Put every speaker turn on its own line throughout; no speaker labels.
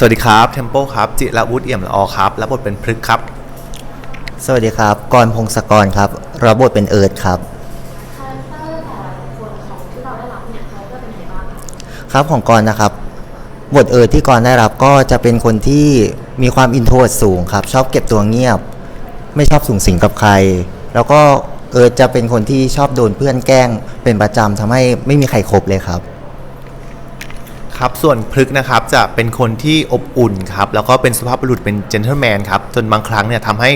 สวัสดีครับเทมโปครับ จิรวุฒิเอี่ยมละออครับรับบทเป็นพฤกษ์ครับ
สวัสดีครับกรพงศกรครับรับบทเป็นเอิร์ธครับ
คาแรคเตอร์แต่ละคนของที่เราได้รับเนี่ยคาแรคเตอร์เป็นยังไงบ้างคะ
ครับของกรนะครับ บทเอิร์ธที่กรได้รับก็จะเป็นคนที่มีความอินโทรเวิร์ตสูงครับ ชอบเก็บตัวเงียบ ไม่ชอบสูงสิงกับใคร แล้วก็เอิร์ธจะเป็นคนที่ชอบโดนเพื่อนแกล้งเป็นประจำทำให้ไม่มีใครคบเลยครับ
ครับส่วนพฤกษ์นะครับจะเป็นคนที่อบอุ่นครับแล้วก็เป็นสุภาพบุรุษเป็นเจนเท l แมนครับจนบางครั้งเนี่ยทำให้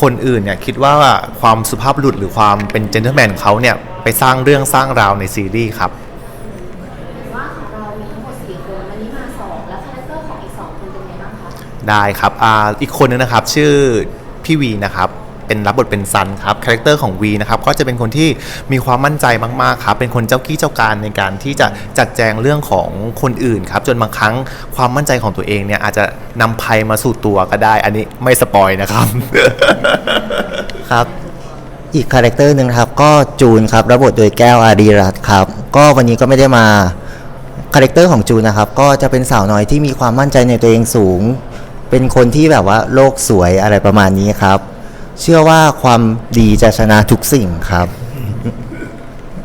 คนอื่นเนี่ยคิดว่าความสุภาพบุรุษหรือความเป็นเจนเท l แมนของเขาเนี่ยไปสร้างเรื่องสร้างราวในซีรีส์ครับ
เห็นว่าของเรามีทั้งหมด4คนวันนี้มา2แล้วคาแรคเตอร์ของอีก2คนเป็นยังไงบ้างคะ
ได้ครับอ่าอีกคนนึงนะครับชื่อพี่วีนะครับ เป็นรับบทเป็นซันครับคาแรคเตอร์ของวีนะครับก็จะเป็นคนที่มีความมั่นใจมากๆครับเป็นคนเจ้ากี้เจ้าการในการที่จะจัดแจงเรื่องของคนอื่นครับจนบางครั้งความมั่นใจของตัวเองเนี่ยอาจจะนำภัยมาสู่ตัวก็ได้ อันนี้ไม่สปอยนะครับ
ครับอีกคาแรคเตอร์หนึ่งนะครับก็จูนครับรับบทโดยแก้วอารีรัตครับก็วันนี้ก็ไม่ได้มาคาแรคเตอร์ของจูนนะครับก็จะเป็นสาวน้อยที่มีความมั่นใจในตัวเองสูง เป็นคนที่แบบว่าโลกสวยอะไรประมาณนี้ครับ เชื่อว่าความดีจะชนะทุกสิ่งครับ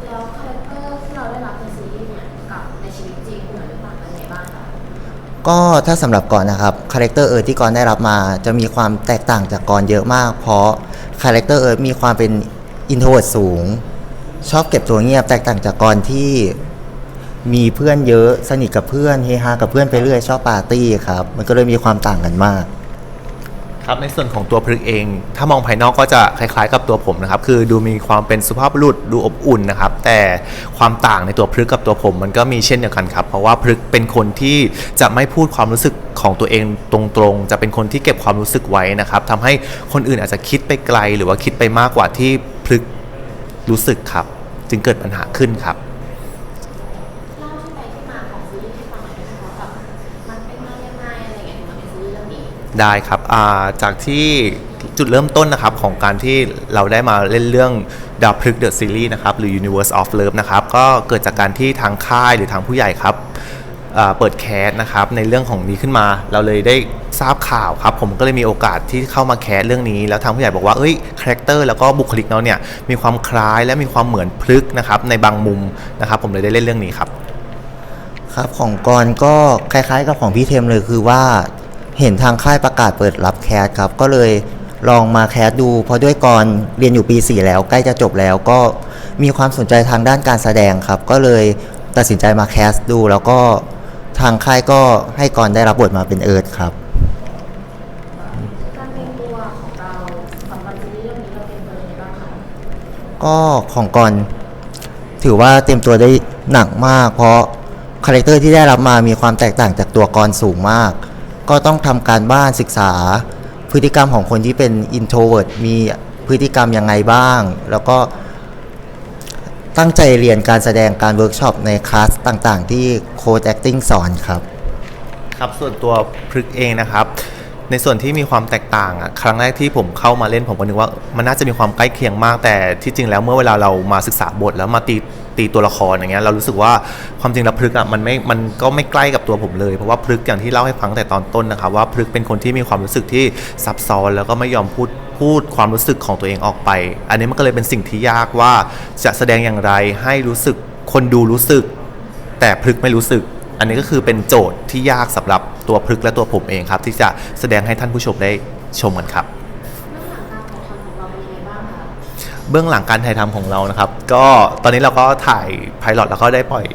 แล้วคาแรคเตอร์ที่เราได้รับในซีรีส์เนี่ยกับในชีวิตจริงเหมือนหรือเปล่าเป็นยังไงบ้างคะ
ก็ถ้าสำหรับก่อนนะครับคาแรคเตอร์เอิร์ธที่ก่อนได้รับมา จะมีความแตกต่างจากก่อนเยอะมาก เพราะคาแรคเตอร์เอิร์ธมีความเป็นอินโทรเวิร์ดสูง ชอบเก็บตัวเงียบแตกต่างจากก่อนที่มีเพื่อนเยอะสนิทกับเพื่อนเฮฮากับเพื่อนไปเรื่อยชอบปาร์ตี้ครับ มันก็เลยมีความต่างกันมาก
ครับในส่วนของตัวพฤกเอง ถ้ามองภายนอกก็จะคล้ายๆ กับตัวผมนะครับ คือดูมีความเป็นสุภาพบุรุษดูอบอุ่นนะครับ แต่ความต่างในตัวพฤกกับตัวผม มันก็มีเช่นเดียวกันครับ เพราะว่าพฤกเป็นคนที่จะไม่พูดความรู้สึกของตัวเองตรงๆ จะเป็นคนที่เก็บความรู้สึกไว้นะครับทำให้คนอื่นอาจจะคิดไปไกล หรือว่าคิดไปมากกว่าที่พฤกรู้สึกครับ จึงเกิดปัญหาขึ้นครับ
ได้ครั
บาจากที่จุดเริ่มต้นนะครับของการที่เราได้มาเล่นเรื่องดาวพฤกษ์เดอะซีรีส์นะครับหรือ Universe of Love นะครับ ก็เกิดจากการที่ทางค่ายหรือทางผู้ใหญ่ครับเปิดแคสนะครับในเรื่องของนี้ขึ้นมา เราเลยได้ทราบข่าวครับ ผมก็เลยมีโอกาสที่เข้ามาแคสเรื่องนี้ แล้วทางผู้ใหญ่บอกว่าเอ้ยคาแรคเตอร์แล้วก็บุคลิกเราเนี่ยมีความคล้ายและมีความเหมือนพฤกนะครับในบางมุมนะครับ ผมเลยได้เล่นเรื่องนี้ครับ
ครับของกรก็คล้ายๆกับของพี่เทมเลยคือว่า เห็นทางค่ายประกาศเปิดรับแคสครับ ก็เลยลองมาแคสดู เพราะด้วยกรเรียนอยู่ปี 4 แล้วใกล้จะจบแล้วก็มีความสนใจทางด้านการแสดงครับ ก็เลยตัดสินใจมาแคสดู แล้วก็ทางค่ายก็ให้กรได้รับบทมาเป็นเอิร์ธครับ
การเป็นตัวของเราสำหรับซีรีส์เรื่องนี้เราเป็นตัวยังไงบ้างคะ
ก็ของกรถือว่าเต็มตัวได้หนักมาก เพราะคาแรคเตอร์ที่ได้รับมามีความแตกต่างจากตัวกรสูงมาก ก็ต้องทำการบ้านศึกษา พฤติกรรมของคนที่เป็น introvert มีพฤติกรรมยังไงบ้าง แล้วก็ตั้งใจเรียนการแสดงการเวิร์กช็อปในคลาสต่างๆ ที่โค้ด acting สอนครับ
ครับส่วนตัวพฤกเองนะครับ ในส่วนที่มีความแตกต่างอะครั้งแรกที่ผมเข้ามาเล่นผมก็นึกว่ามันน่าจะมีความใกล้เคียงมากแต่ที่จริงแล้วเมื่อเวลาเรามาศึกษาบทแล้วมาตี ตีตัวละครอย่างเงี้ยเรารู้สึกว่าความจริงแล้วพฤกอะมันไม่มันก็ไม่ใกล้กับตัวผมเลย เพราะว่าพฤกอย่างที่เล่าให้ฟังแต่ตอนต้นนะครับว่าพฤกเป็นคนที่มีความรู้สึกที่ซับซ้อนแล้วก็ไม่ยอมพูดพูดความรู้สึกของตัวเองออกไป อันนี้มันก็เลยเป็นสิ่งที่ยากว่าจะแสดงอย่างไรให้รู้สึกคนดูรู้สึก แต่พฤกไม่รู้สึก อันนี้ก็คือเป็นโจทย์ที่ยากสำหรับตัวพฤกและตัวผมเองครับ ที่จะแสดงให้ท่านผู้ชมได้ชมกันครับ
เรื่องหลังการถ่ายทำของเราเป็นยังไงบ้างคะ
เบื้องหลังการถ่ายทำของเรานะครับ ก็ตอนนี้เราก็ถ่ายไพลอตแล้วก็ได้ปล่อย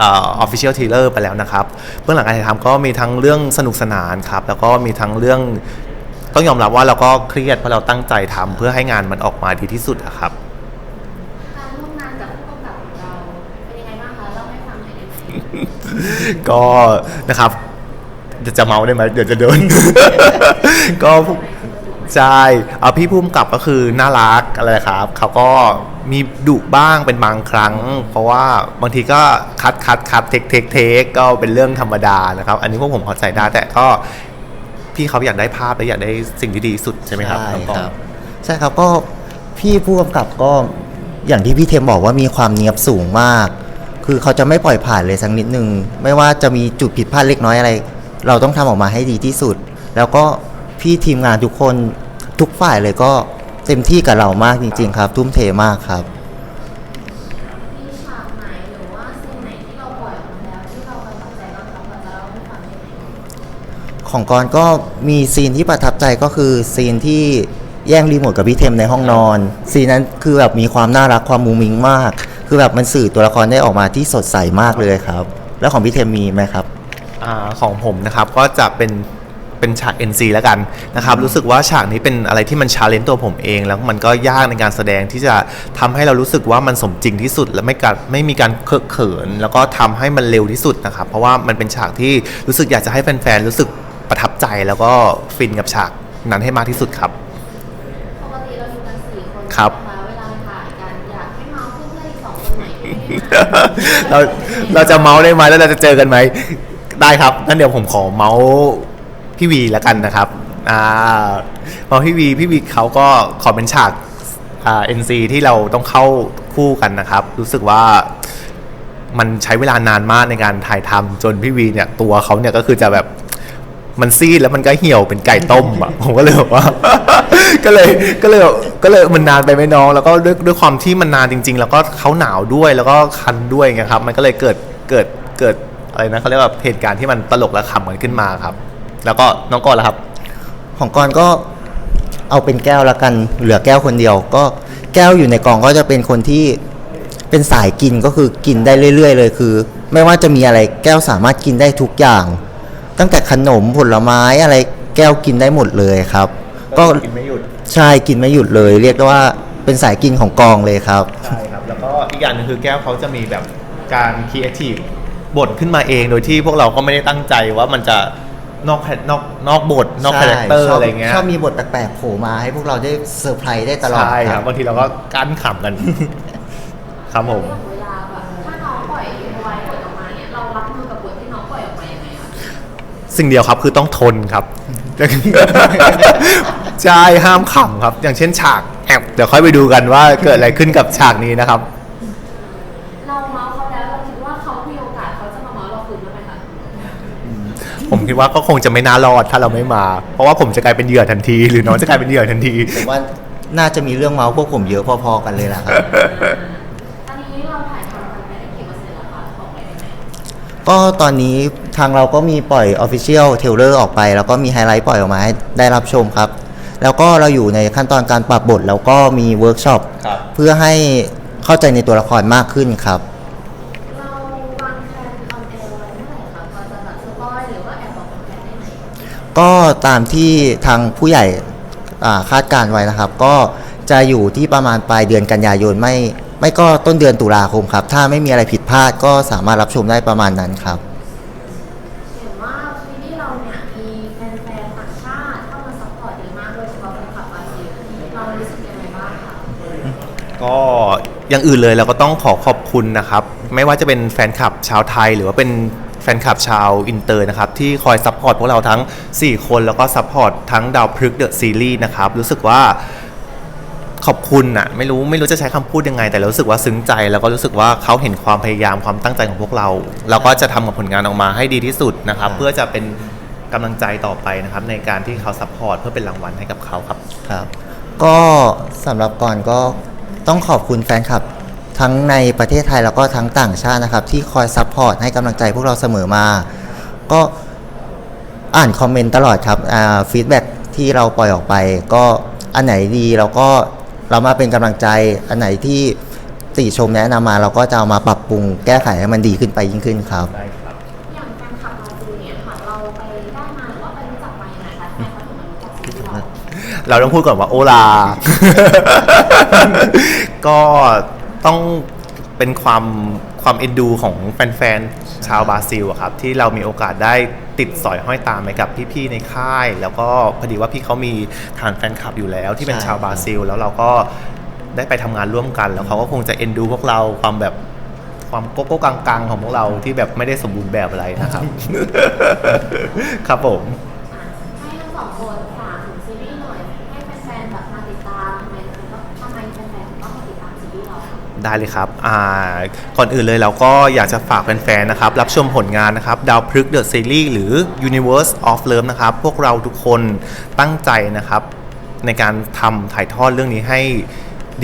ออฟฟิเชียลทีเลอร์ไปแล้วนะครับ เบื้องหลังการถ่ายทำก็มีทั้งเรื่องสนุกสนานครับ แล้วก็มีทั้งเรื่องต้องยอมรับว่าเราก็เครียดเพราะเราตั้งใจทำเพื่อให้งานมันออกมาดีที่สุดอะครับ
การร่วมงานกับผู้กำกับของเราเป็นยังไงบ้างคะเล่าให้ฟังหน่อยได้ไหม
ก็นะครับจะจะเมาได้ไหมเดี๋ยวจะโดนก็ ใช่เอาพี่พุ่มกับก็คือน่ารักอะไรครับเขาก็มีดุบ้างเป็นบางครั้ง เพราะว่าบางทีก็คัดคัดคัดเทคเทคเทคก็เป็นเรื่องธรรมดานะครับ อันนี้พวกผมเข้าใจได้แต่ก็พี่เขาอยากได้ภาพและอยากได้สิ่งที่ดีที่สุดใช่ไหมครับ
ใช่
น้องปอ
ครับใช่ครับก็พี่ผู้กำกับก็อย่างที่พี่เทมบอกว่ามีความเนียบสูงมาก คือเขาจะไม่ปล่อยผ่านเลยสักนิดนึง ไม่ว่าจะมีจุดผิดพลาดเล็กน้อยอะไร เราต้องทำออกมาให้ดีที่สุด แล้วก็ พี่ทีมงานทุกคนทุกฝ่ายเลยก็เต็มที่กับเรามากจริง ๆ ครับ ทุ่มเทมากครับ
มีฉากไหนหรือว่าซีนไหนที่เราปล่อยออกมาแล้วที่เราประทับใจบ้างคะพอจะเล่าให้ฟังได้ไหม
ของกรก็มีซีนที่ประทับใจก็คือซีนที่แย่งรีโมทกับพี่เทมในห้องนอน ซีนนั้นคือแบบมีความน่ารักความมุ้งมิ้งมาก คือแบบมันสื่อตัวละครได้ออกมาที่สดใสมากเลยครับ แล้วของพี่เทมมีไหมครับ
อาของผมนะครับก็จะเป็น เป็นฉาก NC แล้วกันนะครับรู้สึกว่าฉากนี้เป็นอะไรที่มันชาเลนจ์ตัวผมเอง แล้วมันก็ยากในการแสดงที่จะทำให้เรารู้สึกว่ามันสมจริงที่สุด และไม่การไม่มีการเคอะเขิน แล้วก็ทำให้มันเร็วที่สุดนะครับเพราะว่ามันเป็นฉากที่รู้สึกอยากจะให้แฟนๆรู้สึกประทับใจแล้วก็ฟินกับฉากนั้นให้มากที่สุดครับ
ปกติเราอยู่กันสี่คน
ครับ
ใช่ไหมคะเวลาถ่ายกันอยากให้เมาส์เพื่อนๆอีกสองคนไหนที่ไม่ได้มา
เราเราจะเมาส์ได้ไหมแล้วเราจะเจอกันไหมได้ครับงั้นเดี๋ยวผมขอเมาส์ พี่วีแล้วกันนะครับอ่าเมาส์พี่วีพี่วีเขาก็ขอเป็นฉากอ่า NC ที่เราต้องเข้าคู่กันนะครับ รู้สึกว่ามันใช้เวลานานมากในการถ่ายทำจนพี่วีเนี่ยตัวเขาเนี่ยก็คือจะแบบมันซีดแล้วมันก็เหี่ยวเป็นไก่ต้มอะผมก็เลยบอกว่า ก็เลยก็เลยก็เลยมันนานไปไหมน้อง แล้วก็ด้วยด้วยความที่มันนานจริง ๆ แล้วก็เขาหนาวด้วยแล้วก็คันด้วยไงครับ มันก็เลยเกิดเกิดเกิดอะไรนะเขาเรียกว่าเหตุการณ์ที่มันตลกและขำกันขึ้นมาครับ แล้วก็น้องกอนล่ะครับ
ของกรก็เอาเป็นแก้วละกัน เหลือแก้วคนเดียว ก็แก้วอยู่ในกองก็จะเป็นคนที่เป็นสายกินก็คือกินได้เรื่อย ๆ เลยคือ ไม่ว่าจะมีอะไรแก้วสามารถกินได้ทุกอย่าง ตั้งแต่ขนมผลไม้อะไรแก้วกินได้หมดเลยครับ ก็
กินไม่หยุด
ใช่กินไม่หยุดเลย เรียกได้ว่าเป็นสายกินของกองเลยครับ
ใช่ครับ แล้วก็อีกอย่างหนึงคือแก้วเขาจะมีแบบการครีเอทีฟบทขึ้นมาเองโดยที่พวกเราก็ไม่ได้ตั้งใจว่ามันจะ นอกแคนอกนอกบทนอกคาแรคเตอร์
ใช่ชบ
อะไรเงี้ย
ชอบมีบทแปลกๆโผล่มาให้พวกเราได้เซอร์ไพรส์ได้ตลอด
ใช่ค
ค
รั
รั
บบบางทีเราก็กั้นขำกันครับผม
อย่างเวลาแบบถ้าน้องปล่อยไว้บทออกมาเนี่ยเรารับมือกับบทที่น้องปล่อยออกมายังไงคะ
สิ่งเดียวครับคือต้องทนครับใช่ห้ามขำครับ อย่างเช่นฉากแอบเดี๋ยวค่อยไปดูกันว่าเกิดอะไรขึ้นกับฉากนี้นะครับ ผมคิดว่าก็คงจะไม่น่ารอดถ้าเราไม่มา เพราะว่าผมจะกลายเป็นเหยื่อทันที หรือน้องจะกลายเป็นเหยื่อทันที
ผมว่าน่าจะมีเรื่องเมาส์พวกผมเยอะพอๆกันเลยล่ะครับ
ตอนนี้เราถ่ายทำกันไปได้กี่เปอร์เซ็นต์แล้วคะบอกไปได้ไหม
ก็ตอนนี้ทางเราก็มีปล่อย Official t a i l e r ออกไป แล้วก็มีไฮไลท์ปล่อยออกมาให้ได้รับชมครับ แล้วก็เราอยู่ในขั้นตอนการปรับบท แล้วก็มีเวิร์กช็อป
ครับ
เพื่อให้เข้าใจในตัวละครมากขึ้นครับ
ก็
ตามที่ทางผู้ใหญ่อ่าคาดการไว้นะครับ ก็จะอยู่ที่ประมาณปลายเดือนกันยายนไม่ไม่ก็ต้นเดือนตุลาคมครับ ถ้าไม่มีอะไรผิดพลาดก็สามารถรับชมได้ประมาณนั้นครับ
เห็นว่าซีรีส์เราเนี่ยมีแฟนๆต่างชาติเข้ามาซัพพอร์ตเยอะมากโดยเฉพาะแฟนคลับบราซิลเรารู้สึกยังไงบ้างคะ
ก็อย่างอื่นเลยเราก็ต้องขอขอบคุณนะครับ ไม่ว่าจะเป็นแฟนคลับชาวไทยหรือว่าเป็นแฟนคลับชาวอินเตอร์นะครับที่คอยซัพพอร์ตพวกเราทั้ง 4 คนแล้วก็ซัพพอร์ตทั้งดาวพฤกษ์เดอะซีรีส์นะครับรู้สึกว่าขอบคุณอะไม่รู้ไม่รู้จะใช้คำพูดยังไง แต่รู้สึกว่าซึ้งใจ แล้วก็รู้สึกว่าเขาเห็นความพยายามความตั้งใจของพวกเราเราก็จะทำกับผลงานออกมาให้ดีที่สุดนะครับเพื่อจะเป็นกำลังใจต่อไปนะครับในการที่เขาซัพพอร์ตเพื่อเป็นรางวัลให้กับเขาครับ
ครับ ก็สำหรับก่อนก็ต้องขอบคุณแฟนคลับ ทั้งในประเทศไทยแล้วก็ทั้งต่างชาตินะครับ ที่คอยซัพพอร์ตให้กำลังใจพวกเราเสมอมา ก็อ่านคอมเมนต์ตลอดครับฟีดแบ็ที่เราปล่อยออกไป ก็อันไหนดีเราก็เรามาเป็นกำลังใจ อันไหนที่ติชมแนะนำมาเราก็จะเอามาปรับปรุงแก้ไขให้มันดีขึ้นไปยิ่งขึ้นครับ
ได้ครับ
อย่างแฟนคลับบราซิลเนี่ยค่ะเราไปได้มาหรือว่าไปรู้จักมายังไงคะทำไมเขาถึงมารู้จักซีรีส์เรา
เราต้องพูดก่อนว่าโอลา ก็ ต้องเป็นความความเอ็นดูของแฟนๆ ชาวบราซิลอะครับ ที่เรามีโอกาสได้ติดสอยห้อยตามไปกับพี่ๆ ในค่าย แล้วก็พอดีว่าพี่เขามีฐานแฟนคลับอยู่แล้ว ที่เป็น
ใช่
ชาวบราซิล แล้วเราก็ได้ไปทำงานร่วมกัน แล้วเขาก็คงจะเอ็นดูพวกเราความแบบความโก๊กๆกังๆ ของพวกเราที่แบบไม่ได้สมบูรณ์แบบอะไรนะครับ ครับผม
อะให้ทั้งสองคนฝากถึงซีรีส์หน่อย ให้แฟนๆแบบมาติดตามทำ ได้เล
ยครับอ่าก่อนอื่นเลยเราก็อยากจะฝากแฟนๆนะครับ รับชมผลงานนะครับ ดาวพฤกษ์เดอะซีรีส์หรือ Universe of Love นะครับ พวกเราทุกคนตั้งใจนะครับ ในการทำถ่ายทอดเรื่องนี้ให้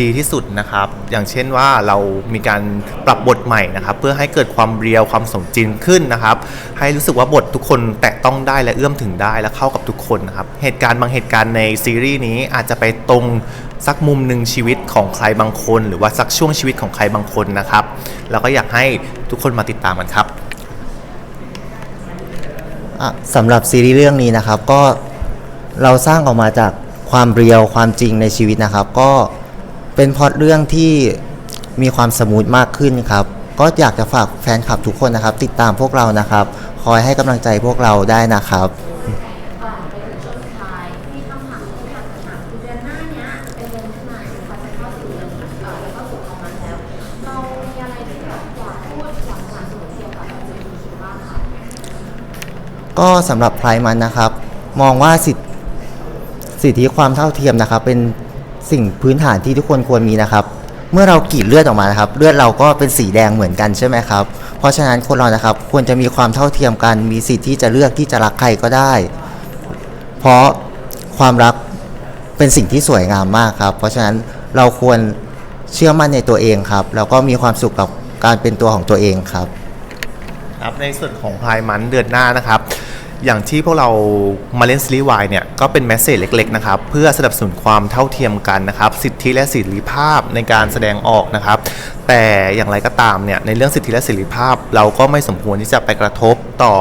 ดีที่สุดนะครับ อย่างเช่นว่าเรามีการปรับบทใหม่นะครับ เพื่อให้เกิดความเรียวความสมจริงขึ้นนะครับ ให้รู้สึกว่าบททุกคนแตะต้องได้และเอื้อมถึงได้และเข้ากับทุกคนนะครับ เหตุการณ์บางเหตุการณ์ในซีรีส์นี้อาจจะไปตรงสักมุมหนึ่งชีวิตของใครบางคน หรือว่าสักช่วงชีวิตของใครบางคนนะครับแล้วก็อยากให้ทุกคนมาติดตามกันครับ
อะสำหรับซีรีส์เรื่องนี้นะครับก็เราสร้างออกมาจากความเรียวความจริงในชีวิตนะครับ ก็ เป็นพอตเรื่องที่มีความสมูทมากขึ้นครับ ก็อยากจะฝากแฟนคลับทุกคนนะครับ ติดตามพวกเรานะครับ คอยให้กำลังใจพวกเราได้นะครับ
ก่อนไปถึงช่วงสุดท้ายมีคำถามที่ทางถามคือเดือนหน้าเนี้ยเป็นเดือนที่ไหนเขาจะเข้าสู่เดือนเอ่อเข้าสู่ของมันแล้ว เรามีอะไรที่แบบอยากพูดอยากสนับสนุนเกี่ยวกับ LGBT บ้างคะ
ก็สำหรับไพร์มันนะครับ มองว่าสิทธิสิทธิความเท่าเทียมนะครับ เป็น สิ่งพื้นฐานที่ทุกคนควรมีนะครับ เมื่อเรากรีดเลือดออกมานะครับ เลือดเราก็เป็นสีแดงเหมือนกันใช่ไหมครับ เพราะฉะนั้นคนเรานะครับควรจะมีความเท่าเทียมกัน มีสิทธิ์ที่จะเลือกที่จะรักใครก็ได้ เพราะความรักเป็นสิ่งที่สวยงามมากครับ เพราะฉะนั้นเราควรเชื่อมั่นในตัวเองครับแล้วก็มีความสุขกับการเป็นตัวของตัวเองครับ
ครับในส่วนของพายมันเดือนหน้านะครับ อย่างที่พวกเรามาเล่นซีรีส์วายเนี่ยก็เป็นแมสเซจเล็กๆนะครับเพื่อสนับสนุนความเท่าเทียมกันนะครับสิทธิและเสรีภาพในการแสดงออกนะครับ แต่อย่างไรก็ตามเนี่ยในเรื่องสิทธิและเสรีภาพ เราก็ไม่สมควรที่จะไปกระทบต่อ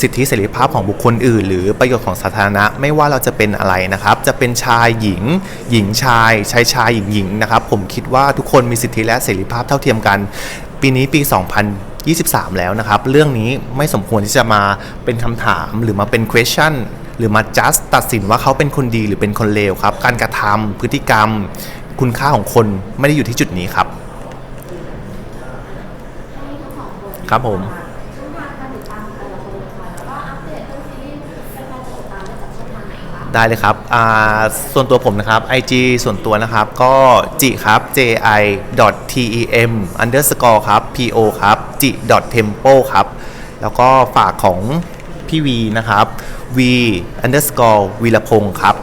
สิทธิเสรีภาพของบุคคลอื่น หรือประโยชน์ของสาธารณะ ไม่ว่าเราจะเป็นอะไรนะครับ จะเป็นชายหญิง หญิงชายชายชายหญิงหญิงนะครับ ผมคิดว่าทุกคนมีสิทธิและเสรีภาพเท่าเทียมกัน ปีนี้ปี 23 แล้วนะครับ เรื่องนี้ไม่สมควรที่จะมาเป็นคำถามหรือมาเป็น question หรือมา just ตัดสินว่าเขาเป็นคนดีหรือเป็นคนเลวครับ การกระทำพฤติกรรม คุณค่าของคนไม่ได้อยู่ที่จุดนี้ครับ
ค
รับผม ได้เลยครับอ่าส่วนตัวผมนะครับ IG ส่วนตัวนะครับ ก็จิครับ j i t e m underscore ครับ p o ครับจิ tempo ครับ แล้วก็ฝากของพี่วีนะครับ v underscore วีรพงศ์ครับ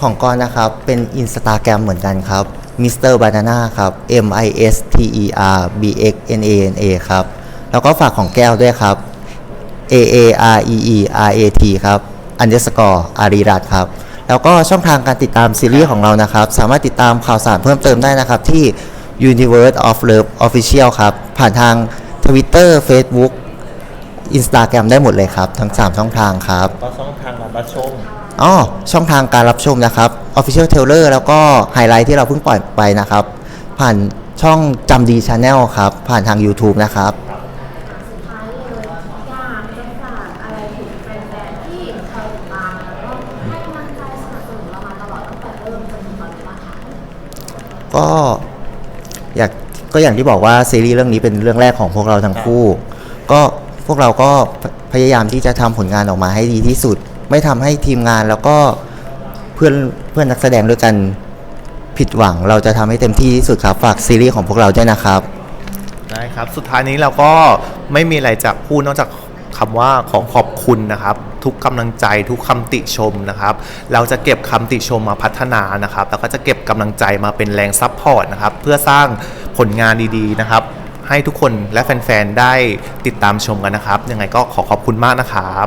ของกอนนะครับ เป็นอินสตาแกรมเหมือนกันครับ Mr. Banana ครับ M I S T E R B X N A N A ครับ แล้วก็ฝากของแก้วด้วยครับ A A R E E R A T ครับ underscore อารีรัตน์ครับ แล้วก็ช่องทางการติดตามซีรีส์ของเรานะครับ สามารถติดตามข่าวสารเพิ่มเติมได้นะครับ ที่ Universe of Love Official ครับ ผ่านทาง Twitter Facebook Instagram ได้หมดเลยครับ ทั้ง 3 ช่องทางครับ
ก็ช่องทางรับชม
อ๋อช่องทางการรับชมนะครับ Official Trailer แล้วก็ไฮไลท์ที่เราเพิ่งปล่อยไปนะครับ ผ่านช่องจำดีชาแนลครับ ผ่านทาง YouTube นะครับ
สุดท้ายเลยอยากจะฝากอะไรถึงแฟนๆที่คอยติดตามแล้วก็ให้กำลังใจสนับสนุนเรามาตลอดตั้งแต่เริ่มจนถึงตอนนี้บ้างคะ
ก็อยากก็อย่างที่บอกว่าซีรีส์เรื่องนี้เป็นเรื่องแรกของพวกเราทั้งคู่ ก็พวกเราก็พพยายามที่จะทำผลงานออกมาให้ดีที่สุด ไม่ทำให้ทีมงานแล้วก็เพื่อนเพื่อนนักแสดงด้วยกันผิดหวัง เราจะทำให้เต็มที่ที่สุดครับ ฝากซีรีส์ของพวกเราด้วยนะครับ
ได้ครับ สุดท้ายนี้เราก็ไม่มีอะไรจะพูดนอกจาก คำว่าขอขอบคุณนะครับ ทุกกำลังใจทุกคำติชมนะครับ เราจะเก็บคำติชมมาพัฒนานะครับ แล้วก็จะเก็บกำลังใจมาเป็นแรงซัพพอร์ตนะครับ เพื่อสร้างผลงานดีๆนะครับ ให้ทุกคนและแฟนๆได้ติดตามชมกันนะครับ ยังไงก็ขอขอบคุณมากนะครับ